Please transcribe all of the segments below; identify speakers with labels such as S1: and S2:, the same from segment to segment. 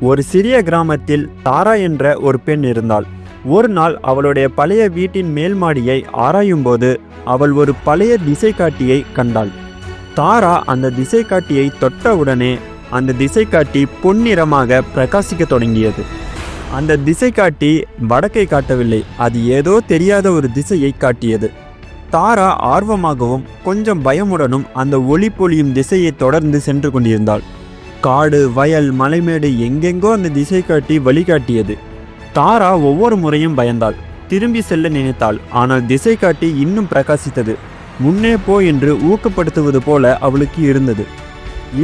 S1: ஒரு சிறிய கிராமத்தில் தாரா என்ற ஒரு பெண் இருந்தாள். ஒரு நாள் அவளுடைய பழைய வீட்டின் மேல் மாடியை ஆராயும்போது அவள் ஒரு பழைய திசை காட்டியை கண்டாள். தாரா அந்த திசைக்காட்டியை தொட்டவுடனே அந்த திசைக்காட்டி பொன்னிறமாக பிரகாசிக்கத் தொடங்கியது. அந்த திசை காட்டி வடக்கை காட்டவில்லை அது ஏதோ தெரியாத ஒரு திசையை காட்டியது. தாரா ஆர்வமாகவும் கொஞ்சம் பயமுடனும் அந்த ஒளி பொழியும் திசையை தொடர்ந்து சென்று கொண்டிருந்தாள். காடு வயல் மலைமேடு எங்கெங்கோ அந்த திசை காட்டி வழிகாட்டியது தாரா ஒவ்வொரு முறையும் பயந்தாள். திரும்பி செல்ல நினைத்தாள். ஆனால் திசை காட்டி இன்னும் பிரகாசித்தது. முன்னே போ என்று ஊக்கப்படுத்துவது போல அவளுக்கு இருந்தது.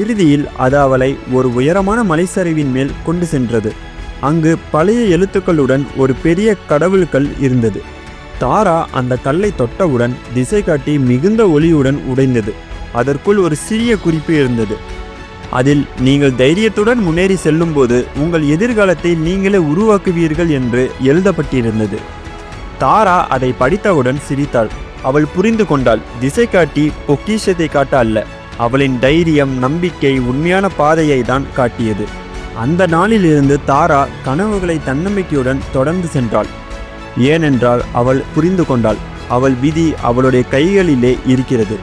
S1: இறுதியில் அது அவளை ஒரு உயரமான மலைச்சரிவின் மேல் கொண்டு சென்றது. அங்கு பழைய எழுத்துக்களுடன் ஒரு பெரிய கடவுள்கள் இருந்தது. தாரா அந்த கல்லை தொட்டவுடன் திசை காட்டி மிகுந்த ஒளியுடன் உடைந்தது. அதற்குள் ஒரு சிறிய குறிப்பு இருந்தது. அதில் நீங்கள் தைரியத்துடன் முன்னேறி செல்லும்போது உங்கள் எதிர்காலத்தை நீங்களே உருவாக்குவீர்கள் என்று எழுதப்பட்டிருந்தது. தாரா அதை படித்தவுடன் சிரித்தாள். அவள் புரிந்து கொண்டாள் திசை காட்டி பொக்கிஷத்தை காட்ட அல்ல. அவளின் தைரியம் நம்பிக்கை உண்மையான பாதையை தான் காட்டியது. அந்த நாளிலிருந்து தாரா கனவுகளை தன்னம்பிக்கையுடன் தொடர்ந்து சென்றாள். ஏனென்றால் அவள் புரிந்து கொண்டாள். அவள் விதி அவளுடைய கைகளிலே இருக்கிறது.